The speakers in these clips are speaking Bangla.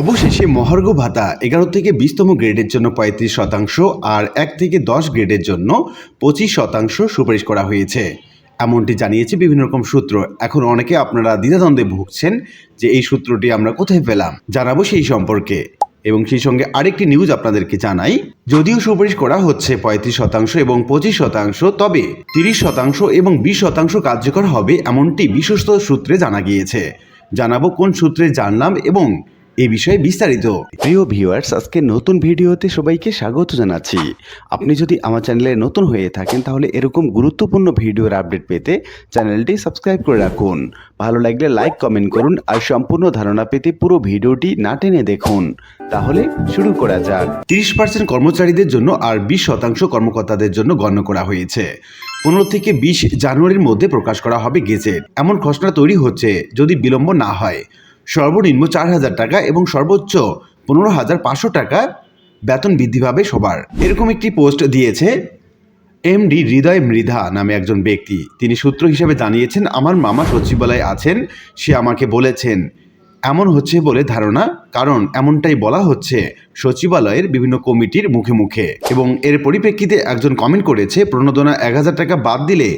অবশেষে মহার্ঘ ভাতা এগারো থেকে বিশতম গ্রেডের জন্য পঁয়ত্রিশ শতাংশ আর এক থেকে দশ গ্রেডের জন্য পঁচিশ শতাংশ সুপারিশ করা হয়েছে। এমনটি জানিয়েছে বিভিন্ন রকম সূত্র। এখন অনেকে আপনারা দ্বিধাদ্বন্দ্বে ভুগছেন যে এই সূত্রটি আমরা কোথায় পেলাম, জানাব সেই সম্পর্কে। এবং সেই সঙ্গে আরেকটি নিউজ আপনাদেরকে জানাই, যদিও সুপারিশ করা হচ্ছে পঁয়ত্রিশ শতাংশ এবং পঁচিশ শতাংশ, তবে তিরিশ শতাংশ এবং বিশ শতাংশ কার্যকর হবে এমনটি বিশ্বস্ত সূত্রে জানা গিয়েছে। জানাব কোন সূত্রে জানলাম এবং এ বিষয়ে বিস্তারিত। প্রিয় ভিউয়ার্স আজকে নতুন ভিডিওতে সবাইকে স্বাগত জানাচ্ছি। আপনি যদি আমার চ্যানেলে নতুন হয়ে থাকেন, তাহলে এরকম গুরুত্বপূর্ণ ভিডিওর আপডেট পেতে চ্যানেলটি সাবস্ক্রাইব করে রাখুন। ভালো লাগলে লাইক কমেন্ট করুন আর সম্পূর্ণ ধারণা পেতে পুরো ভিডিওটি না টেনে দেখুন। তাহলে শুরু করা যাক। তিরিশ পার্সেন্ট কর্মচারীদের জন্য আর বিশ শতাংশ কর্মকর্তাদের জন্য গণ্য করা হয়েছে। পনেরো থেকে বিশ জানুয়ারির মধ্যে প্রকাশ করা হবে গেজেট। এমন খসড়া তৈরি হচ্ছে যদি বিলম্ব না হয়। সর্বনিম্ন চার হাজার টাকা এবং সর্বোচ্চ পনেরো হাজার পাঁচশো টাকা বেতন বৃদ্ধি পাবে সবার। এরকম একটি পোস্ট দিয়েছে এমডি হৃদয় মৃধা নামে একজন ব্যক্তি। তিনি সূত্র হিসেবে জানিয়েছেন, আমার মামা সচিবালয়ে আছেন, সে আমাকে বলেছেন এমন হচ্ছে বলে ধারণা, কারণ এমনটাই বলা হচ্ছে সচিবালয়ের বিভিন্ন কমিটির মুখে মুখে। এবং এর পরিপ্রেক্ষিতে একজন কমেন্ট করেছে, প্রণোদনা এক হাজার টাকা বাদ দিলে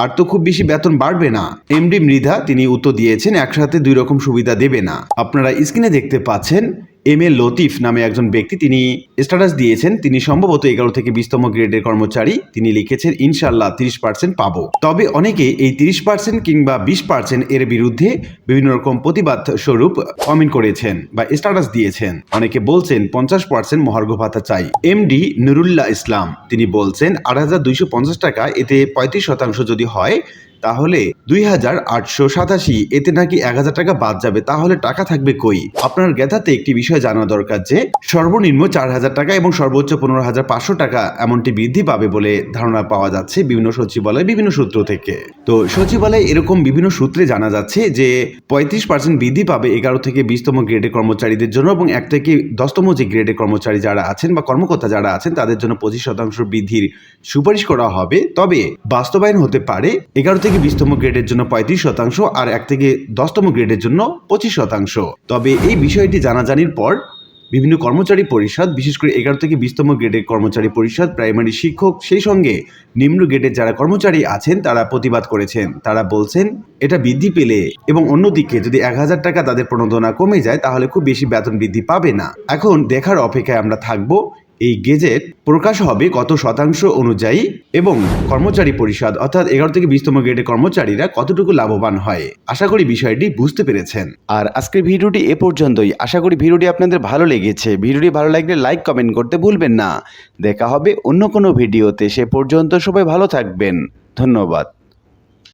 আর তো খুব বেশি বেতন বাড়বে না। এমডি মৃধা, তিনি উত্তর দিয়েছেন, একসাথে দুই রকম সুবিধা দেবে না। আপনারা স্ক্রিনে দেখতে পাচ্ছেন এম এ লতিফ নামে একজন ব্যক্তি তিনি স্ট্যাটাস দিয়েছেন। তিনি সম্ভবত এগারো থেকে বিশতম গ্রেডের কর্মচারী। তিনি লিখেছেন ইনশাল্লাহ তিরিশ পার্সেন্ট পাবো। তবে অনেকে এই তিরিশ পার্সেন্ট কিংবা বিশ পার্সেন্ট এর বিরুদ্ধে বিভিন্ন রকম প্রতিবাদ স্বরূপ কমেন্ট করেছেন বা স্ট্যাটাস দিয়েছেন। অনেকে বলছেন, পঞ্চাশ পার্সেন্ট মহার্ঘ ভাতা চাই। এমডি নুরুল্লাহ ইসলাম, তিনি বলছেন, আট হাজার দুইশো পঞ্চাশ টাকা, এতে পঁয়ত্রিশ শতাংশ যদি হয় তাহলে দুই হাজার আটশো সাতাশি, এতে নাকি এক হাজার টাকা বাদ যাবে, তাহলে টাকা থাকবে কই? আপনার জ্ঞাতাতে একটি বিষয় জানা দরকার যে, সর্বনিম্ন চার হাজার টাকা এবং সর্বোচ্চ পনেরো হাজার পাঁচশো টাকা এমনটি বৃদ্ধি পাবে বলে ধারণা পাওয়া যাচ্ছে বিভিন্ন সচিবালয়, বিভিন্ন সূত্র থেকে। তো সচিবালয়ে এরকম বিভিন্ন সূত্রে জানা যাচ্ছে যে, পঁয়ত্রিশ পার্সেন্ট বৃদ্ধি পাবে এগারো থেকে বিশতম গ্রেডের কর্মচারীদের জন্য এবং এক থেকে দশতম যে গ্রেডের কর্মচারী যারা আছেন বা কর্মকর্তা যারা আছেন, তাদের জন্য পঁচিশ শতাংশ বৃদ্ধির সুপারিশ করা হবে। তবে বাস্তবায়ন হতে পারে এগারো থেকে বিশতম গ্রেডের জন্য পঁয়ত্রিশ শতাংশ আর এক থেকে দশতম গ্রেডের জন্য পঁচিশ শতাংশ। তবে এই বিষয়টি জানাজানির পর বিভিন্ন কর্মচারী পরিষদ, বিশেষ করে এগারো থেকে বিশতম গ্রেডের কর্মচারী পরিষদ, প্রাইমারি শিক্ষক, সেই সঙ্গে নিম্ন গ্রেডের যারা কর্মচারী আছেন তারা প্রতিবাদ করেছেন। তারা বলছেন, এটা বৃদ্ধি পেলে এবং অন্যদিকে যদি এক হাজার টাকা তাদের প্রণোদনা কমে যায়, তাহলে খুব বেশি বেতন বৃদ্ধি পাবে না। এখন দেখার অপেক্ষায় আমরা থাকব এই গেজেট প্রকাশ হবে কত শতাংশ অনুযায়ী এবং কর্মচারী পরিষদ, অর্থাৎ এগারো থেকে বিশতম গ্রেডের কর্মচারীরা কতটুকু লাভবান হয়? আশা করি বিষয়টি বুঝতে পেরেছেন। আর আজকের ভিডিওটি এ পর্যন্তই। আশা করি ভিডিওটি আপনাদের ভালো লেগেছে। ভিডিওটি ভালো লাগলে লাইক, কমেন্ট করতে ভুলবেন না। দেখা হবে অন্য কোনো ভিডিওতে। সে পর্যন্ত সবাই ভালো থাকবেন। ধন্যবাদ।